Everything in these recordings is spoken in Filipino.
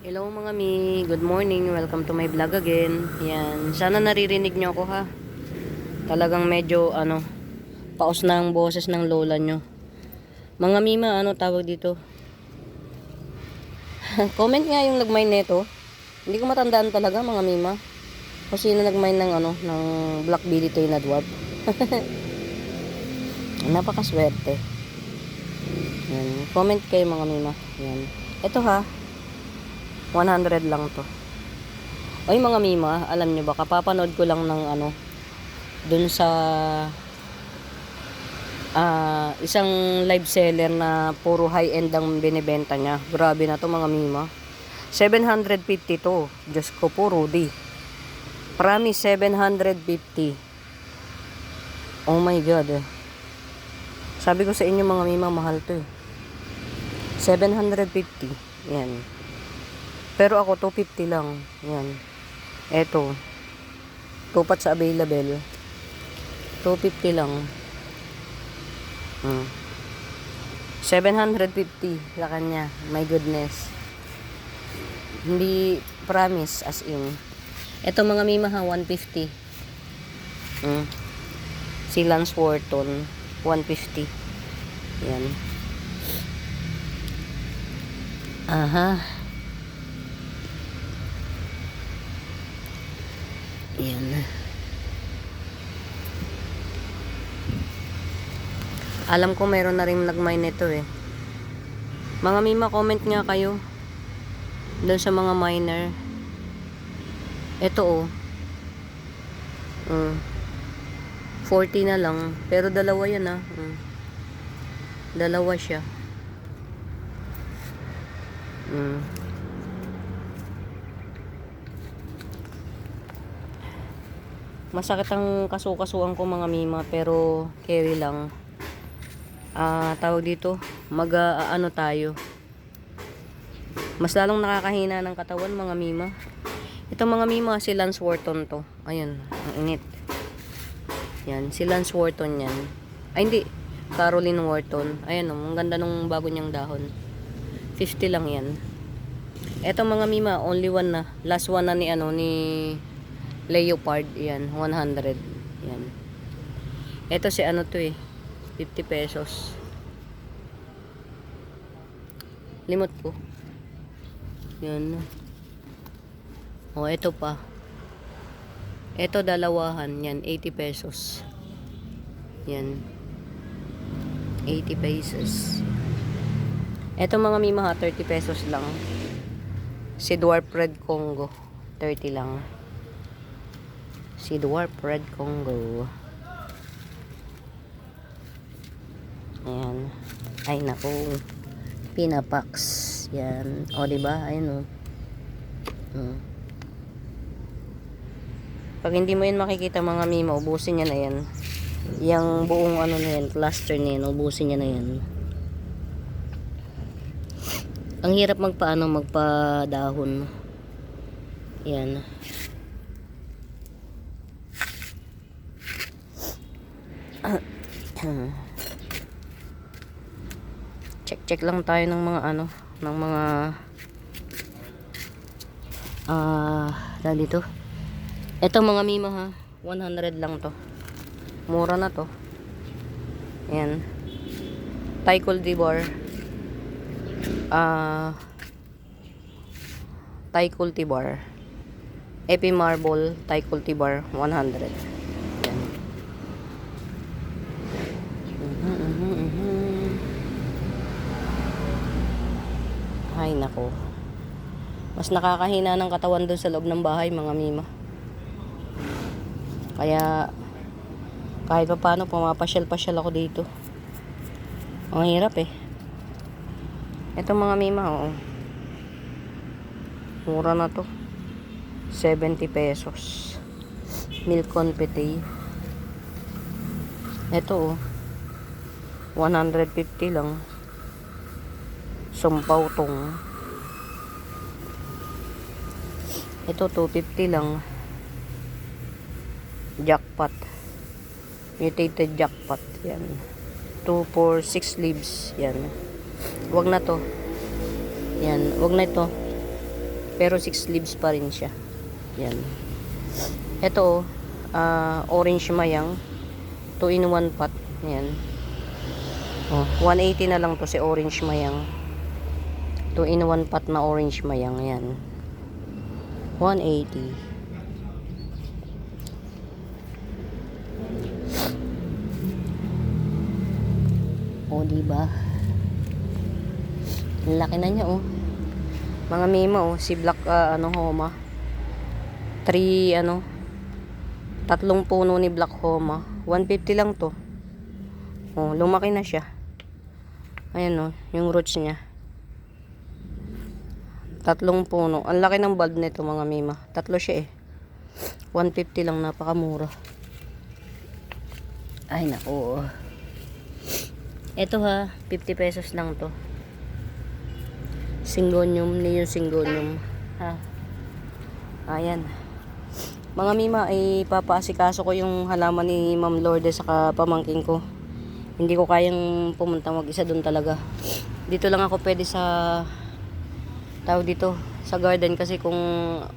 Hello mga mi, good morning, welcome to my vlog again. Yan, sana naririnig nyo ako ha. Talagang medyo ano, paos na ang boses ng lola nyo. Mga mima, ano tawag dito? Comment nga yung nagmine neto. Hindi ko matandaan talaga mga mima. Kung sino nagmine ng ano, ng Black Billy Tay na dwarf. Napakaswerte. Yan. Comment kayo mga mima. Yan. Ito ha, 100 lang to. Ay mga mima, alam nyo ba, kapapanood ko lang ng ano, dun sa ah isang live seller na puro high-end ang binibenta niya. Grabe na to mga mima. 750 to. Diyos ko po, Rudy. Promise, 750. Oh my God. eh. Sabi ko sa inyo mga mima, mahal to eh. 750. Yan. Pero ako, 250 lang. Yan. Eto. Tupat sa available. 250 lang. Hmm. 750 sa kanya. My goodness. Hindi promise as in. Eto mga mima ha, 150. Hmm. Si Lance Wharton, 150. Yan. Aha. Yan. Alam ko meron na rin nag-mine nito eh. Mga mima, comment nga kayo. Doon sa mga miner. Ito oh. Mm. 40 na lang. Pero dalawa yan ah. Mm. Dalawa siya. Mm. Masakit ang kasukasuan ko mga mima pero carry lang. Ah, tawag dito, mag ah, ano tayo. Mas lalong nakakahina ng katawan mga mima. Ito mga mima si Lance Wharton to. Ayun, ang init. Yan, si Lance Wharton yan. Ay hindi, Caroline Wharton. Ayan oh, ang ganda nung bago niyang dahon. 50 lang yan. Ito mga mima, only one na. Last one na ni ano ni Leopard, yan, 100. Yan. Ito si ano to eh, 50 pesos. Limot ko. Yan. O, ito pa. Ito dalawahan, yan, 80 pesos. Yan. 80 pesos. Ito mga mima ha, 30 pesos lang. Si Dwarf Red Congo, 30 lang si Dwarf Red Congo. Ayan. Ay, naku. Pinapax. Yan. O, diba? Ayan, o. Hmm. Pag hindi mo yan makikita mga mima, ubusin niya na yan. Yung buong ano na yan, cluster na yan, ubusin niya na yan. Ang hirap magpaano, magpadahon. Yan. Check check lang tayo ng mga ano ng mga ah uh, dito. Eto mga mima ha? 100 lang to. Mura na to. Yan Thai cultivar ah uh, cultivar Epi marble Thai cultivar 100 yan Ay, nako. Mas nakakahina ng katawan doon sa loob ng bahay, mga mima. Kaya, kahit pa paano, pumapasyal-pasyal ako dito. Ang hirap eh. Ito mga mima, oo. Mura na to. 70 pesos. Milk confete. Ito oh. 150 lang sumpaw tong ito 250 lang jackpot mutated jackpot yan 2 for 6 leaves yan wag na to yan wag na ito Pero 6 leaves pa rin siya. Yan. Ito, ah, orange mayang. 2 in 1 pot. Yan. Oh, 180 na lang to si orange mayang. 2 in 1 pot na orange mayang. Yan. 180. O, di ba? Ang laki na niya, oh. Mga mima, oh. Si Black, ah, ano, Homa. Three, ano. Tatlong puno ni Black Homa. 150 lang to. Oh, lumaki na siya. Ayan, oh. Yung roots niya. Tatlong puno. Ang laki ng bulb nito, mga mima. Tatlo siya, eh. 150 lang, napakamura. Ay, naku. Ito ha, 50 pesos lang to. Syngonium, neon syngonium. Ha. Ayan. Mga mima, ay ko yung halaman ni Ma'am Lourdes saka pamangking ko. Hindi ko kayang pumunta mag-isa doon talaga. Dito lang ako pwede sa tawag dito sa garden kasi kung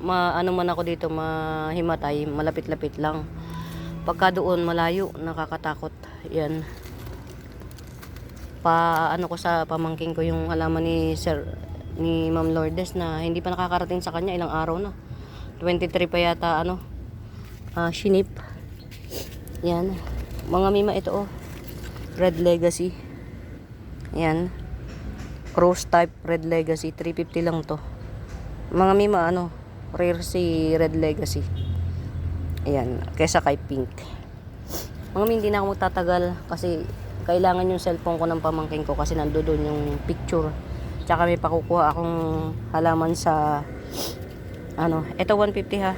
maano man ako dito mahimatay, malapit-lapit lang. Pagka doon malayo, nakakatakot. Yan. Pa ano ko sa pamangking ko yung halaman ni Sir ni Ma'am Lourdes na hindi pa nakakarating sa kanya ilang araw na. 23 pa yata ano ah shinip yan. Mga mima ito oh. Red Legacy. Yan Rose type Red Legacy 350 lang to mga mima ano rare si Red Legacy ayan kesa kay Pink mga hindi na ako magtatagal kasi kailangan yung cellphone ko ng pamangking ko kasi nandoon yung picture. Tsaka may pakukuha akong halaman sa ano, ito 150 ha.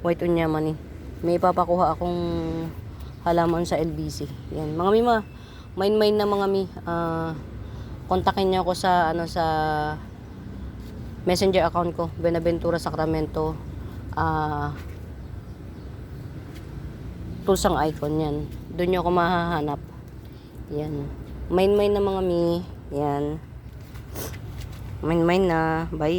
White unya money. May papakuha akong halaman sa LBC. Yan. Mga mima, main main na mga mi. Ah, kontakin niyo ako sa ano sa Messenger account ko, Benaventura Sacramento. Ah, tulsang icon yan. Doon niyo ako mahahanap. Yan. Main-main na mga mi. Yan. Main-main na. Bye.